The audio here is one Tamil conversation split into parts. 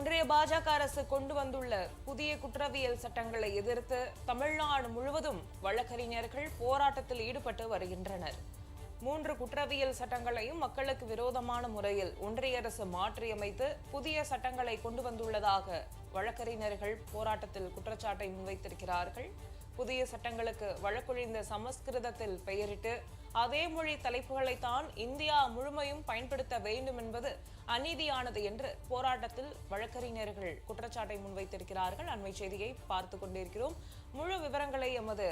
ஒன்றிய பாஜக அரசு கொண்டு வந்துள்ள புதிய குற்றவியல் சட்டங்களை எதிர்த்து தமிழ்நாடு முழுவதும் வழக்கறிஞர்கள் போராட்டத்தில் ஈடுபட்டு வருகின்றனர். மூன்று குற்றவியல் சட்டங்களையும் மக்களுக்கு விரோதமான முறையில் ஒன்றிய அரசு மாற்றியமைத்து புதிய சட்டங்களை கொண்டு வந்துள்ளதாக வழக்கறிஞர்கள் போராட்டத்தில் குற்றச்சாட்டை முன்வைத்திருக்கிறார்கள். புதிய சட்டங்களுக்கு வழக்கொழிந்த சமஸ்கிருதத்தில் பெயரிட்டு அதே மொழி தலைப்புகளைத்தான் இந்தியா முழுமையும் பயன்படுத்த வேண்டும் என்பது அநீதியானது என்று போராட்டத்தில் வழக்கறிஞர்கள் குற்றச்சாட்டை முன்வைத்திருக்கிறார்கள். அண்மை செய்தியை பார்த்து கொண்டிருக்கிறோம். முழு விவரங்களை எமது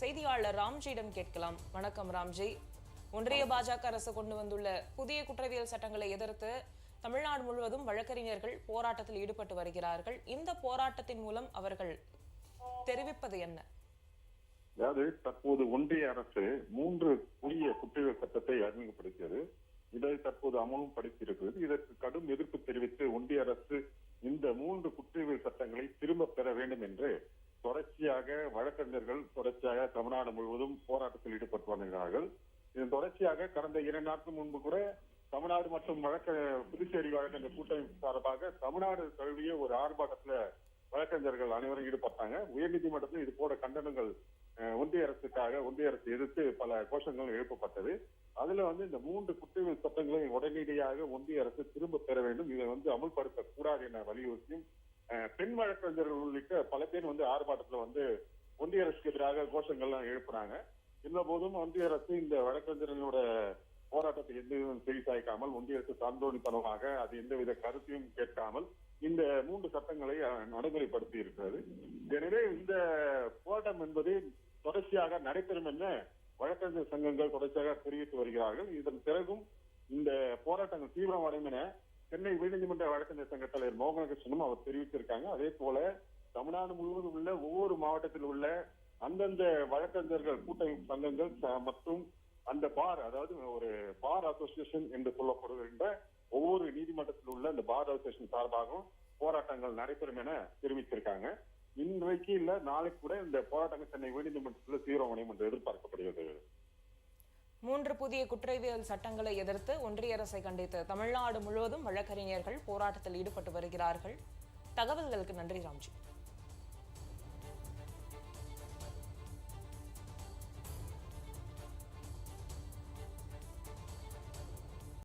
செய்தியாளர் ராம்ஜியிடம் கேட்கலாம். வணக்கம் ராம்ஜி. ஒன்றிய பாஜக அரசு கொண்டு வந்துள்ள புதிய குற்றவியல் சட்டங்களை எதிர்த்து தமிழ்நாடு முழுவதும் வழக்கறிஞர்கள் போராட்டத்தில் ஈடுபட்டு வருகிறார்கள். இந்த போராட்டத்தின் மூலம் அவர்கள் தெரிவிப்பது என்ன? அதாவது தற்போது ஒன்றிய அரசு மூன்று புதிய குற்றவியல் சட்டத்தை அறிமுகப்படுத்தியது. இதை தற்போது அமலும் படுத்தியிருக்கிறது இதற்கு கடும் எதிர்ப்பு தெரிவித்து ஒன்றிய அரசு இந்த மூன்று குற்றவியல் சட்டங்களை திரும்ப பெற வேண்டும் என்று தொடர்ச்சியாக வழக்கறிஞர்கள் தொடர்ச்சியாக தமிழ்நாடு முழுவதும் போராட்டத்தில் ஈடுபட்டு வருகிறார்கள் இதன் தொடர்ச்சியாக கடந்த இரண்டு நாட்கள் முன்பு கூட தமிழ்நாடு மற்றும் வழக்க புதுச்சேரி வழக்கறிஞர் கூட்டமைப்பு சார்பாக தமிழ்நாடு தழுவிய ஒரு ஆர்ப்பாட்டத்துல வழக்கறிஞர்கள் அனைவரும் ஈடுபட்டாங்க. உயர்நீதிமன்றத்தில் இது போல கண்டனங்கள் ஒன்றிய அரசுக்காக ஒன்றிய அரசு எதிர்த்து பல கோஷங்களும் எழுப்பப்பட்டது. அதுல வந்து இந்த மூன்று குற்றவியல் சட்டங்களை உடனடியாக ஒன்றிய அரசு திரும்ப பெற வேண்டும். இதை வந்து அமுல்படுத்த கூடாது என வலியுறுத்தியும் பெண் வழக்கறிஞர்கள் உள்ளிட்ட பல பேர் வந்து ஆர்ப்பாட்டத்துல வந்து ஒன்றிய அரசுக்கு எதிராக கோஷங்கள்லாம் எழுப்புறாங்க. இருந்த போதும் ஒன்றிய அரசு இந்த வழக்கறிஞர்களோட போராட்டத்தை எந்த செவி சாய்க்காமல் ஒன்றிய அரசு சான்றோனித்தனமாக அது எந்தவித கருத்தையும் கேட்காமல் இந்த மூன்று சட்டங்களை நடைமுறைப்படுத்தி இருக்கிறது. எனவே இந்த போராட்டம் என்பது தொடர்ச்சியாக நடைபெறும் என வழக்கறிஞர் சங்கங்கள் தொடர்ச்சியாக தெரிவித்து வருகிறார்கள். இதன் பிறகும் இந்த போராட்டங்கள் தீவிரமடையும் என சென்னை உயர்நீதிமன்ற வழக்கறிஞர் சங்க தலைவர் மோகனகிருஷ்ணனும் அவர் தெரிவித்திருக்காங்க. அதே போல தமிழ்நாடு முழுவதும் உள்ள ஒவ்வொரு மாவட்டத்தில் உள்ள அந்தந்த வழக்கறிஞர்கள் கூட்டமைப்பு சங்கங்கள் மற்றும் அந்த பார் அதாவது ஒரு பார் அசோசியேஷன் என்று சொல்லப்படுகின்ற ஒவ்வொரு நீதிமன்றத்தில் உள்ள அந்த பார் அசோசியேஷன் சார்பாகவும் போராட்டங்கள் நடைபெறும் என தெரிவித்திருக்காங்க. இன்றைக்கு இல்ல நாளைக்கு கூட இந்த போராட்டங்கள் சென்னை உயர்நீதிமன்றத்தில் தீவிரமடையும் என்று எதிர்பார்க்கப்படுகிறது. மூன்று புதிய குற்றவியல் சட்டங்களை எதிர்த்து ஒன்றிய அரசை கண்டித்து தமிழ்நாடு முழுவதும் வழக்கறிஞர்கள் போராட்டத்தில் ஈடுபட்டு வருகிறார்கள். தகவல்களுக்கு நன்றி ராம்ஜி.